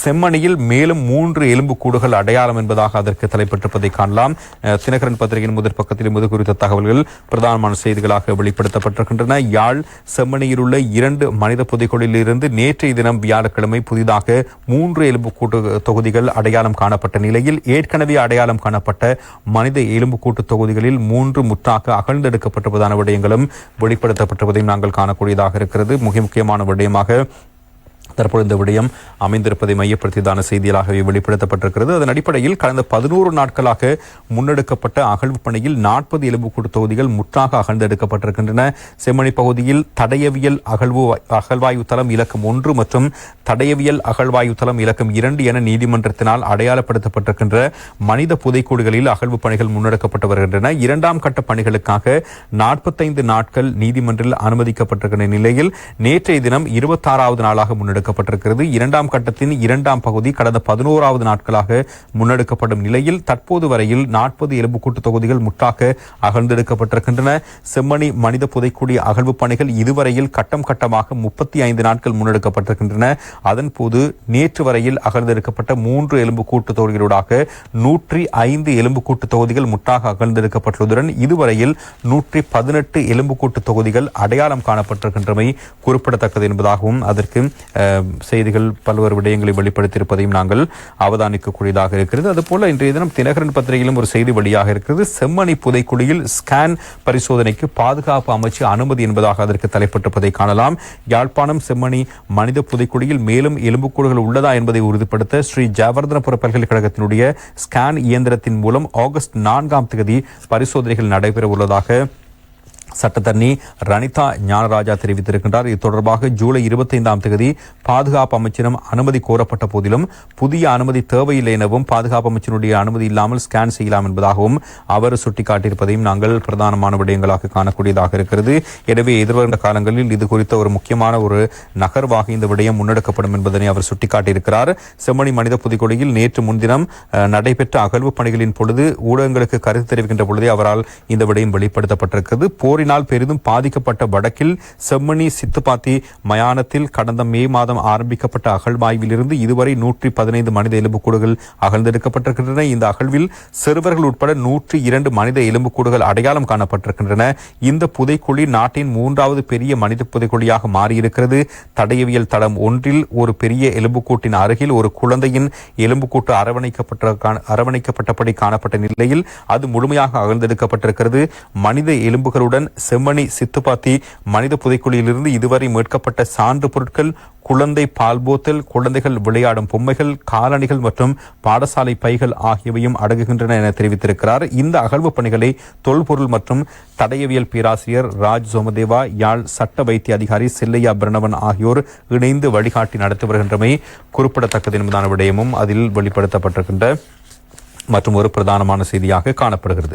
செம்மணியில் மேலும் மூன்று எலும்புக்கூடுகள் அடையாளம் என்பதாக அதற்கு தலைப்பட்டிருப்பதை காணலாம். தினகரன் பத்திரிகையின் முதற் பக்கத்தில் இது குறித்த தகவல்கள் பிரதானமான செய்திகளாக வெளிப்படுத்தப்பட்டிருக்கின்றன. யாழ் செம்மணியில் உள்ள இரண்டு மனித புதைக்குழில் இருந்து நேற்றைய தினம் வியாழக்கிழமை புதிதாக மூன்று எலும்புக்கூட்டு தொகுதிகள் அடையாளம் காணப்பட்ட நிலையில் ஏற்கனவே அடையாளம் காணப்பட்ட மனித எலும்புக்கூட்டு தொகுதிகளில் மூன்று முற்றாக அகழ்ந்தெடுக்கப்பட்டிருப்பதான விடயங்களும் வெளிப்படுத்தப்பட்டிருப்பதையும் நாங்கள் காணக்கூடியதாக இருக்கிறது. மிக முக்கியமான விடயமாக தற்போது இந்த விடயம் அமைந்திருப்பதை மையப்படுத்தியதான செய்தியாகவே வெளிப்படுத்தப்பட்டிருக்கிறது. அதன் அடிப்படையில் கடந்த பதினோரு நாட்களாக முன்னெடுக்கப்பட்ட அகழ்வு பணியில் நாற்பது எலும்புக்கூடு தொகுதிகள் முற்றாக அகழ்ந்தெடுக்கப்பட்டிருக்கின்றன. செம்மணி பகுதியில் தடயவியல் அகழ்வு அகழ்வாயு தளம் இலக்கம் ஒன்று மற்றும் தடயவியல் அகழ்வாயு தளம் இலக்கம் இரண்டு என நீதிமன்றத்தினால் அடையாளப்படுத்தப்பட்டிருக்கின்ற மனித புதைக்கூடுகளில் அகழ்வு பணிகள் முன்னெடுக்கப்பட்டு வருகின்றன. இரண்டாம் கட்ட பணிகளுக்காக நாற்பத்தைந்து நாட்கள் நீதிமன்றில் அனுமதிக்கப்பட்டிருக்கின்ற நிலையில் நேற்றைய தினம் இருபத்தாறாவது நாளாக முன்னெடுக்கப்பட்டிருக்கிறது. இரண்டாம் கட்டத்தின் இரண்டாம் பகுதி கடந்த பதினோராவது நாட்களாக முன்னெடுக்கப்படும் நிலையில் தற்போது வரையில் நாற்பது எலும்புக்கூட்டு தொகுதிகள் முற்றாக அகழ்ந்தெடுக்கப்பட்டிருக்கின்றன. செம்மணி மனித புதைக்கூடிய அகழ்வு பணிகள் இதுவரையில் கட்டம் கட்டமாக முப்பத்தி ஐந்து நாட்கள் முன்னெடுக்கப்பட்டிருக்கின்றன. அதன்போது நேற்று வரையில் அகழ்ந்தெடுக்கப்பட்ட மூன்று எலும்புக்கூட்டு தொகுதிகளூடாக நூற்றி ஐந்து எலும்புக்கூட்டு தொகுதிகள் முற்றாக அகழ்ந்தெடுக்கப்பட்டுள்ளதுடன் இதுவரையில் நூற்றி பதினெட்டு எலும்புக்கூட்டு தொகுதிகள் அடையாளம் காணப்பட்டிருக்கின்றமை குறிப்பிடத்தக்கது என்பதாகவும் அதற்கு செய்திகள் பல்வேறு விடயங்களை வெளிப்படுத்தியிருப்பதையும் நாங்கள் அவதானிக்கக்கூடியதாக இருக்கிறது. அதுபோல இன்றைய தினம் தினகரன் பத்திரிகையிலும் ஒரு செய்தி வெளியாக இருக்கிறது. செம்மணி புதைக்குழியில் ஸ்கேன் பரிசோதனைக்கு பாதுகாப்பு அமைச்சு அனுமதி என்பதாக அதற்கு தலைப்பட்டிருப்பதை காணலாம். யாழ்ப்பாணம் செம்மணி மனித புதைக்குழியில் மேலும் எலும்புக்கூடுகள் உள்ளதா என்பதை உறுதிப்படுத்த ஸ்ரீ ஜெயவர்தனபுர பல்கலைக்கழகத்தினுடைய ஸ்கேன் இயந்திரத்தின் மூலம் ஆகஸ்ட் நான்காம் தேதி பரிசோதனைகள் நடைபெற உள்ளதாக சட்டத்தரணி ரணிதா ஞானராஜா தெரிவித்திருக்கின்றார். இது தொடர்பாக ஜூலை இருபத்தைந்தாம் தேதி பாதுகாப்பு அமைச்சிடம் அனுமதி கோரப்பட்ட போதிலும் புதிய அனுமதி தேவையில்லை எனவும் பாதுகாப்பு அமைச்சருடைய அனுமதி இல்லாமல் ஸ்கேன் செய்யலாம் என்பதாகவும் அவர் சுட்டிக்காட்டியிருப்பதையும் நாங்கள் பிரதானமான விடயங்களாக காணக்கூடியதாக இருக்கிறது. எனவே எதிர்வரும் காலங்களில் இது குறித்த ஒரு முக்கியமான ஒரு நகர்வாக இந்த விடயம் முன்னெடுக்கப்படும் என்பதனை அவர் சுட்டிக்காட்டியிருக்கிறார். செம்மணி மனித புதுக்கொடியில் நேற்று முன்தினம் நடைபெற்ற அகழ்வு பணிகளின் பொழுது ஊடகங்களுக்கு கருத்து தெரிவிக்கின்ற பொழுதே அவரால் இந்த விடயம் வெளிப்படுத்தப்பட்டிருக்கிறது. போரின் போரினால் பெரிதும் பாதிக்கப்பட்ட வடக்கில் செம்மணி சித்துப்பாத்தி மயானத்தில் கடந்த மே மாதம் ஆரம்பிக்கப்பட்ட அகழ்வாய்விலிருந்து இதுவரை நூற்றி பதினைந்து மனித எலும்புக்கூடுகள் அகழ்ந்தெடுக்கப்பட்டிருக்கின்றன. இந்த அகழ்வில் சிறுவர்கள் உட்பட நூற்றி இரண்டு மனித எலும்புக்கூடுகள் அடையாளம் காணப்பட்டிருக்கின்றன. இந்த புதைக்குழி நாட்டின் மூன்றாவது பெரிய மனித புதைக்குழியாக மாறியிருக்கிறது. தடயவியல் தளம் ஒன்றில் ஒரு பெரிய எலும்புக்கூட்டின் அருகில் ஒரு குழந்தையின் எலும்புக்கூட்டு அரவணைக்கப்பட்ட காண- அரவணைக்கப்பட்டபடி காணப்பட்ட நிலையில் அது முழுமையாக அகழ்ந்தெடுக்கப்பட்டிருக்கிறது. மனித எலும்புகளுடன் செம்மணி சித்துப்பாத்தி மனித புதைக்குழியிலிருந்து இதுவரை மீட்கப்பட்ட சான்று பொருட்கள் குழந்தை பால் போத்தல் குழந்தைகள் விளையாடும் பொம்மைகள் காலணிகள் மற்றும் பாடசாலை பைகள் ஆகியவையும் அடங்குகின்றன என தெரிவித்திருக்கிறார். இந்த அகழ்வு பணிகளை தொல்பொருள் மற்றும் தடயவியல் பேராசிரியர் ராஜ் சோமதேவா யாழ் சட்ட வைத்திய அதிகாரி செல்லையா பிரணவன் ஆகியோர் இணைந்து வழிகாட்டி நடத்தி வருகின்றமை குறிப்பிடத்தக்கது என்பதான விடயமும் அதில் வெளிப்படுத்தப்பட்டிருக்கின்ற மற்றும் ஒரு பிரதானமான செய்தியாக காணப்படுகிறது.